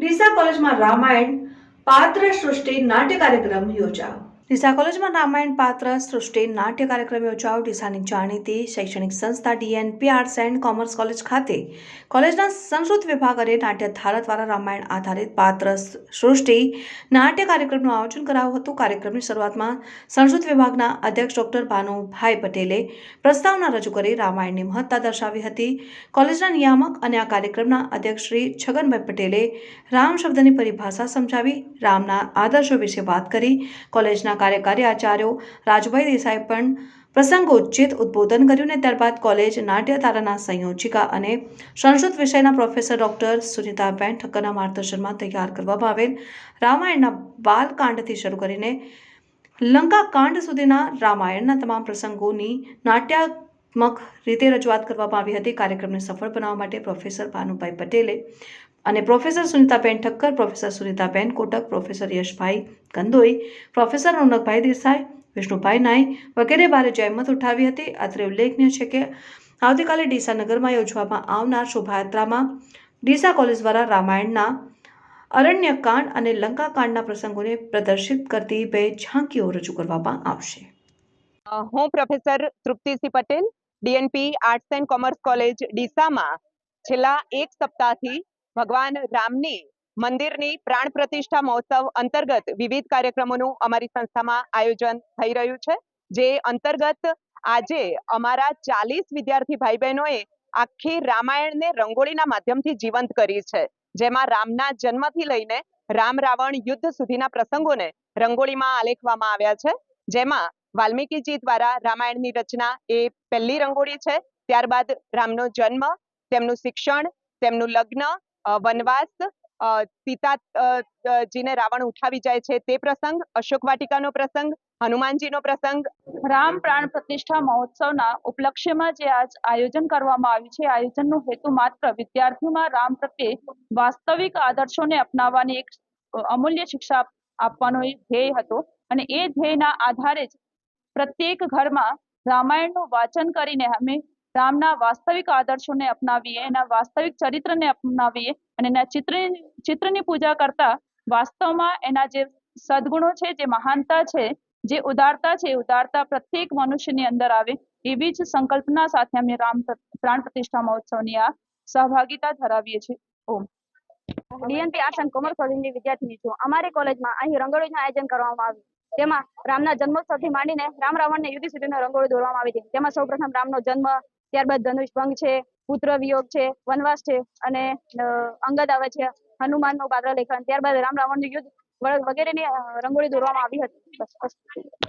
ડીસા કોલેજમાં રામાયણ પાત્ર સૃષ્ટિ નાટ્ય કાર્યક્રમ યોજાયો. ડીસા કોલેજમાં રામાયણ પાત્ર, સૃષ્ટિ, નાટ્ય કાર્યક્રમ યોજાયો. ડીસાની જાણીતી શૈક્ષણિક સંસ્થા DNP arts and commerce college ખાતે કોલેજના સંસ્કૃત વિભાગ અને નાટ્ય ધારા દ્વારા રામાયણ આધારિત પાત્ર, સૃષ્ટિ, નાટ્ય કાર્યક્રમનું આયોજન કરાયું હતું. કાર્યક્રમની શરૂઆતમાં સંસ્કૃત વિભાગના અધ્યક્ષ ડોક્ટર ભાનુભાઈ પટેલે પ્રસ્તાવના રજૂ કરી રામાયણની મહત્તા દર્શાવી હતી. કોલેજના નિયામક અને આ કાર્યક્રમના અધ્યક્ષ શ્રી છગનભાઈ પટેલે રામ શબ્દની પરિભાષા સમજાવી, રામના આદર્શો વિશે વાત કરી. કોલેજના કાર્યકારી આચાર્યો રાજભાઈ દેસાઈ પણ પ્રસંગોચિત ઉદ્બોધન કર્યું અને ત્યારબાદ કોલેજ નાટ્ય તારાના સંયોજિકા અને સંસ્કૃત વિષયના પ્રોફેસર ડોક્ટર સુનિતાબેન ઠક્કરના માર્ગદર્શનમાં તૈયાર કરવામાં આવેલ રામાયણના બાલકાંડથી શરૂ કરીને લંકાકાંડ સુધીના રામાયણના તમામ પ્રસંગોની નાટ્યાત્મક રીતે રજૂઆત કરવામાં આવી હતી. કાર્યક્રમને સફળ બનાવવા માટે પ્રોફેસર ભાનુભાઈ પટેલે અને professor Sunitaben Thakkar, professor Sunitaben Kotak, professor Yashbhai Kandoi, professor Ronakbhai Desai, Vishnubhai Nai વગેરે બારે જહેમત ઉઠાવી હતી. અત્રે ઉલ્લેખનીય છે કે આવતીકાલે ડીસા નગરમાં યોજવામાં આવનાર શોભાયાત્રામાં ડીસા કોલેજ દ્વારા રામાયણના અરણ્યકાંડ અને લંકાકાંડના પ્રસંગોને પ્રદર્શિત કરતી બે ઝાંકીઓ રજૂ કરવામાં આવશે. હું professor Truptisingh Patel, DNP arts and commerce college ડીસામાં છેલ્લા એક સપ્તાહથી ભગવાન રામની મંદિરની પ્રાણ પ્રતિષ્ઠા મહોત્સવ અંતર્ગત વિવિધ કાર્યક્રમોનું અમારી સંસ્થામાં આયોજન થઈ રહ્યું છે. જે અંતર્ગત આજે અમારા ચાલીસ વિદ્યાર્થી ભાઈ બહેનોએ આખી રામાયણને રંગોળીના માધ્યમથી જીવંત કરી છે. જેમાં રામના જન્મથી લઈને રામ રાવણ યુદ્ધ સુધીના પ્રસંગોને રંગોળીમાં આલેખવામાં આવ્યા છે. જેમાં વાલ્મીકીજી દ્વારા રામાયણની રચના એ પહેલી રંગોળી છે. ત્યારબાદ રામનો જન્મ, તેમનું શિક્ષણ, તેમનું લગ્ન વનવાસ અ, સીતા અ, અ, જીને રાવણ ઉઠાવી જાય છે તે પ્રસંગ અશોક વાટિકાનો પ્રસંગ હનુમાનજીનો પ્રસંગ. રામ પ્રાણ પ્રતિષ્ઠા મહોત્સવના ઉપલક્ષ્યમાં જે આજ આયોજન કરવામાં આવ્યું છે આયોજનનો હેતુ માત્ર વિદ્યાર્થીઓમાં રામ પ્રત્યે વાસ્તવિક આદર્શોને અપનાવવાની એક અમૂલ્ય શિક્ષા આપવાનો એક ધ્યેય હતો અને એ ધ્યેયના આધારે જ પ્રત્યેક ઘરમાં રામાયણનું વાંચન કરીને અમે રામના વાસ્તવિક આદર્શોને અપનાવીએ, એના વાસ્તવિક ચરિત્રને અપનાવીએ અને એના ચિત્ર, ચિત્રની પૂજા કરતા વાસ્તવમાં એના જે સદગુણો છે, જે મહાનતા છે, જે ઉદારતા છે ઉદારતા પ્રત્યેક મનુષ્યની અંદર આવે એવી જ સંકલ્પના સાથે અમે રામ પ્રાણ પ્રતિષ્ઠા મહોત્સવની આ સહભાગિતા ધરાવીએ છીએ. Om. DNP arts and commerce કોલેજની વિદ્યાર્થીની છું. અમારી કોલેજમાં અહીં રંગોળીનું આયોજન કરવામાં આવ્યું. તેમાં રામના જન્મોત્સવથી માંડીને રામ રાવણને યુદ્ધ સુધીનો રંગોળી દોરવામાં આવી હતી. તેમાં સૌપ્રથમ રામનો જન્મ ત્યારબાદ ધનુષ ભંગ છે પુત્ર વિયોગ છે વનવાસ છે અને અંગદ આવે છે હનુમાનનું પાત્ર લેખન. ત્યારબાદ રામ રાવણનું યુદ્ધ વગ- વગેરેની અ, રંગોળી દોરવામાં આવી હતી.